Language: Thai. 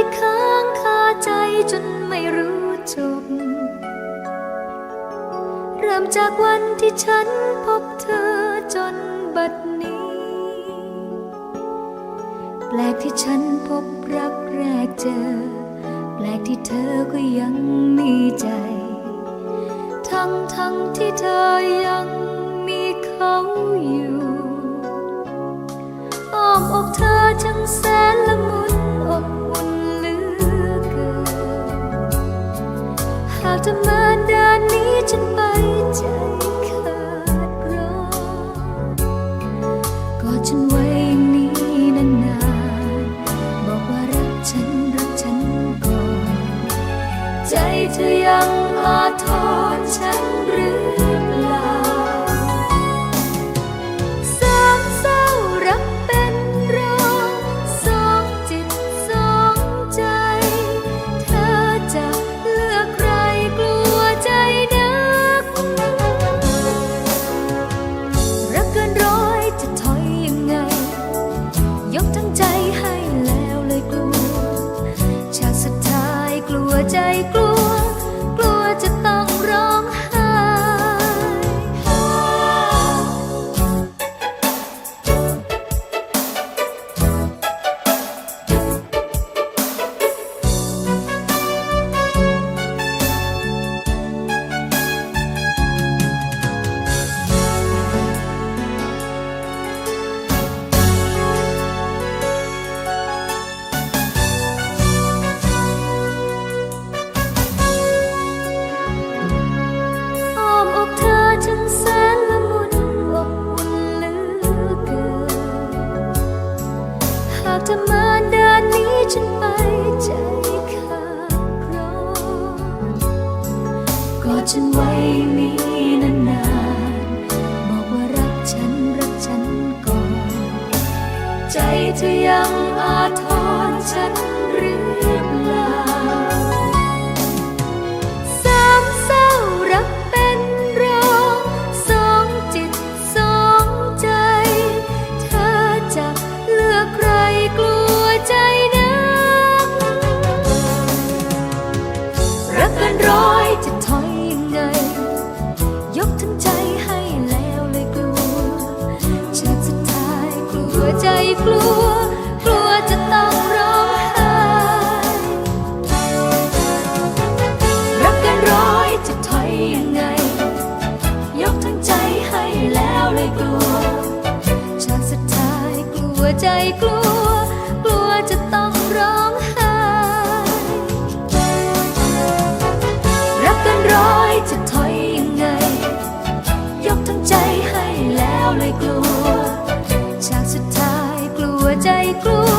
ที่ค้างคาใจจนไม่รู้จบ เริ่มจากวันที่ฉันพบเธอจนบัดนี้ แปลกที่ฉันพบรักแรกเจอ แปลกที่เธอก็ยังมีใจ ทั้งทั้งที่เธอยังมีเขาอยู่ อ้อมอกเธอช่างแสนละากจะมาด้านนี้ฉันไปใจขาดร้อนกอดฉันไว้อย่างนี้นานๆบอกว่ารักฉันรักฉันก่อน ใจเธอยังอาทรฉันหรือากเธอมาด้านนี้ฉันไปใจขาดร้อกอดฉันไว้นี้นานๆบอกว่ารักฉันรักฉันก่อน ใจเธอยังอาทรฉันหรือ วใจกลัว กลัวจะต้องร้องไห้รักกันร้อยจะถอยยังไง ยกทั้งใจให้แล้วเลยกลัว ฉากสุดท้ายกลัวใจกลัว